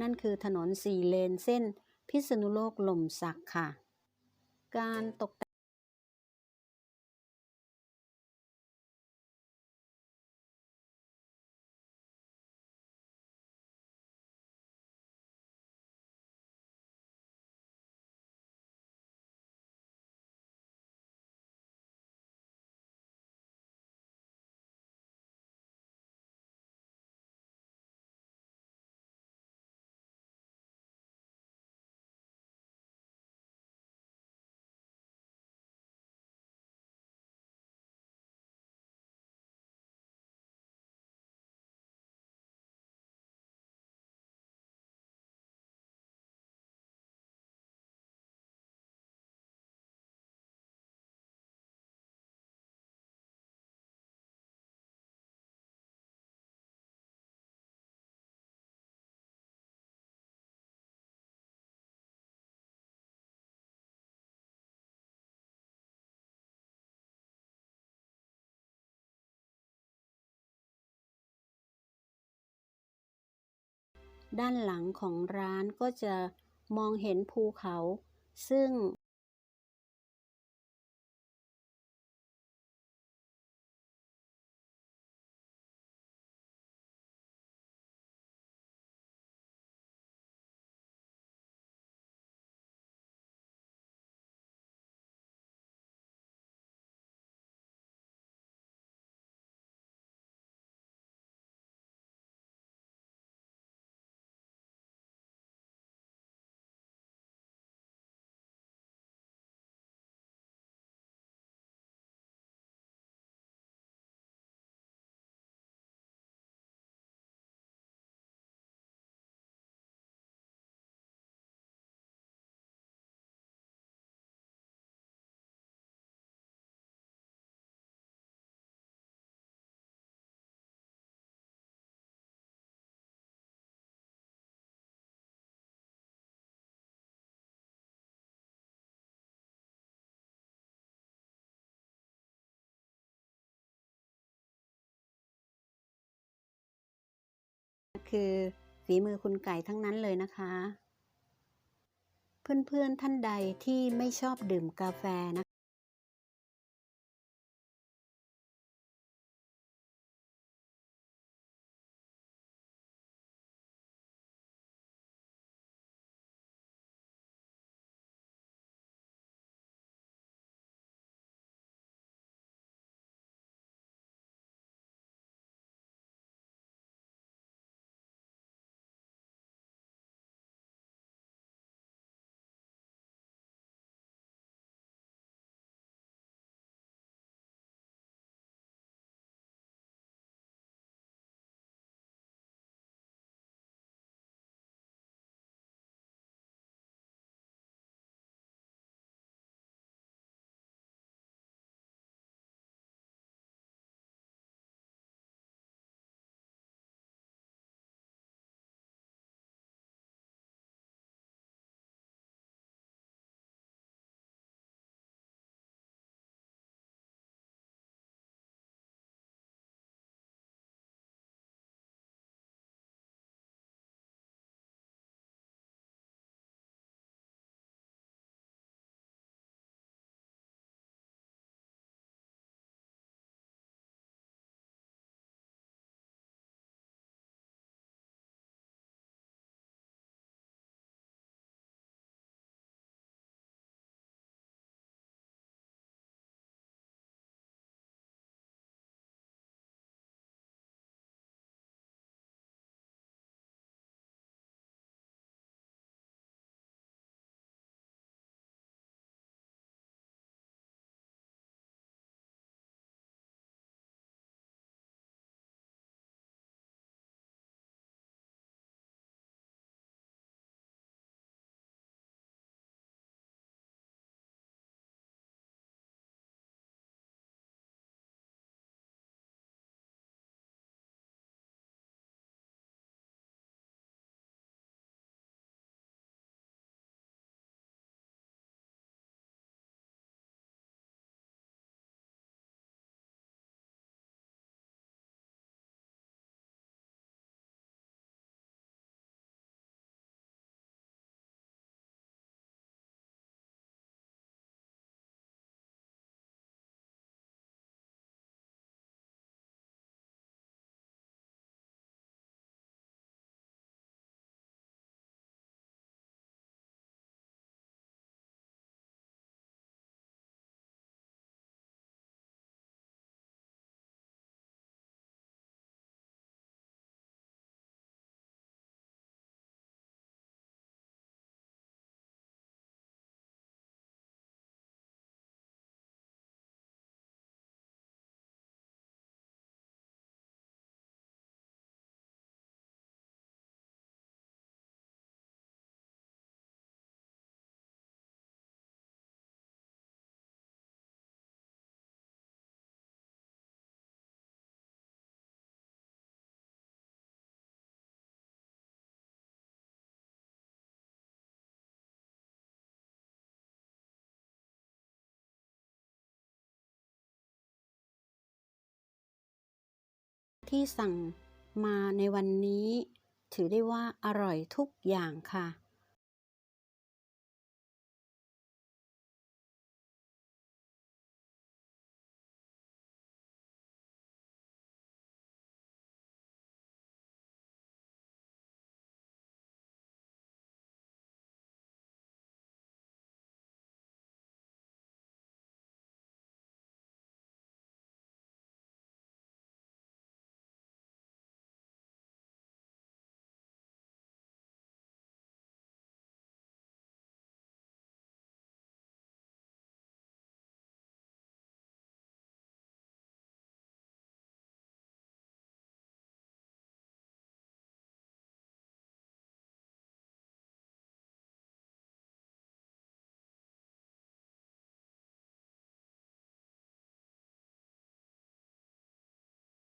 นั่นคือถนนสี่เลนเส้นพิษณุโลกหล่มสักค่ะ การตก ด้านหลังของร้านก็จะมองเห็นภูเขา ซึ่ง คือฝีมือคุณไก่ทั้งนั้นเลยนะคะ เพื่อนๆท่านใดที่ไม่ชอบดื่มกาแฟนะคะ ที่สั่งมาในวันนี้ ถือได้ว่าอร่อยทุกอย่างค่ะ